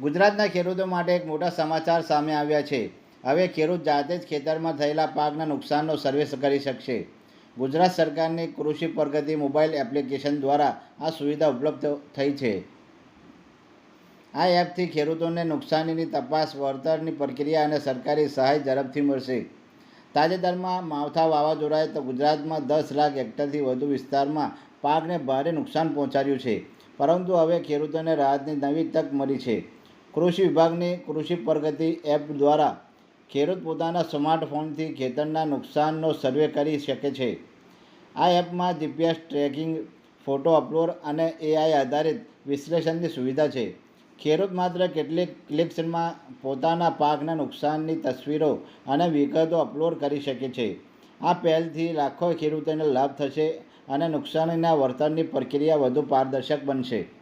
ગુજરાતના ખેડૂતો માટે એક મોટા સમાચાર સામે આવ્યા છે. હવે ખેડૂત જાતે જ ખેતરમાં થયેલા પાકના નુકસાનનો સર્વે કરી શકશે. ગુજરાત સરકારની કૃષિ પ્રગતિ મોબાઈલ એપ્લિકેશન દ્વારા આ સુવિધા ઉપલબ્ધ થઈ છે. આ એપથી ખેડૂતોને નુકસાનીની તપાસ, વળતરની પ્રક્રિયા અને સરકારી સહાય ઝડપથી મળશે. તાજેતરમાં માવઠા વાવાઝોડાએ તો ગુજરાતમાં દસ લાખ હેક્ટરથી વધુ વિસ્તારમાં પાકને ભારે નુકસાન પહોંચાડ્યું છે. પરંતુ હવે ખેડૂતોને રાહતની નવી તક મળી છે. કૃષિ વિભાગની કૃષિ પ્રગતિ એપ દ્વારા ખેડૂત પોતાના સ્માર્ટફોનથી ખેતરના નુકસાનનો સર્વે કરી શકે છે. આ એપમાં જીપીએસ ટ્રેકિંગ, ફોટો અપલોડ અને એઆઈ આધારિત વિશ્લેષણની સુવિધા છે. ખેડૂત માત્ર કેટલીક ક્લિક્સમાં પોતાના પાકના નુકસાનની તસવીરો અને વિગતો અપલોડ કરી શકે છે. આ પહેલથી લાખો ખેડૂતોને લાભ થશે અને નુકસાનીના વળતરની પ્રક્રિયા વધુ પારદર્શક બનશે.